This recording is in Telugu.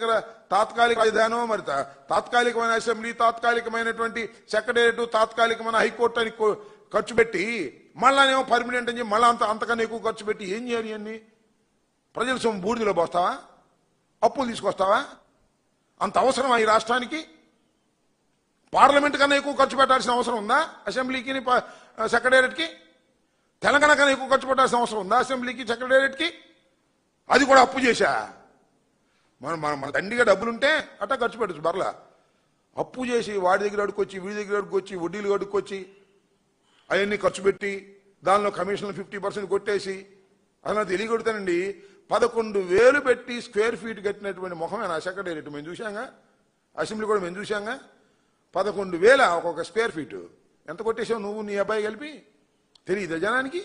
దగ్గర తాత్కాలిక రాజధానం మరి తాత్కాలికమైన అసెంబ్లీ తాత్కాలికమైనటువంటి సెక్రటేరియట్ తాత్కాలికమైన హైకోర్టు అని ఖర్చు పెట్టి మళ్ళానేమో పర్మనెంట్ అని చెప్పి మళ్ళా అంత అంతకన్నా ఎక్కువ ఖర్చు పెట్టి ఏం చేయాలి అన్ని ప్రజల సొమ్ము బూడిదలో పోస్తావా? అప్పులు తీసుకొస్తావా? అంత అవసరమా ఈ రాష్ట్రానికి? పార్లమెంట్ కన్నా ఎక్కువ ఖర్చు పెట్టాల్సిన అవసరం ఉందా అసెంబ్లీకి సెక్రటేరియట్కి? తెలంగాణ కన్నా ఎక్కువ ఖర్చు పెట్టాల్సిన అవసరం ఉందా అసెంబ్లీకి సెక్రటేరియట్కి? అది కూడా అప్పు చేశా? మన మన మన దండిగా డబ్బులుంటే అట్టా ఖర్చు పెట్టచ్చు బర్లా అప్పు చేసి వాడి దగ్గర అడుక్కొచ్చి వీడి దగ్గర అడుక్కొచ్చి వడ్డీలు అడుక్కొచ్చి అవన్నీ ఖర్చు పెట్టి దానిలో కమిషన్లు ఫిఫ్టీ పర్సెంట్ కొట్టేసి అలా తెలియకొడతానండి పదకొండు వేలు పెట్టి స్క్వేర్ ఫీట్ కట్టినటువంటి ముఖమేనా సెక్రటేరియట్ మేము చూసాంగా అసెంబ్లీ కూడా మేము చూసాంగా పదకొండు వేల ఒక్కొక్క స్క్వేర్ ఫీటు. ఎంత కొట్టేసావు నువ్వు నీ అబ్బాయి కలిపి? తెలియదా జనానికి?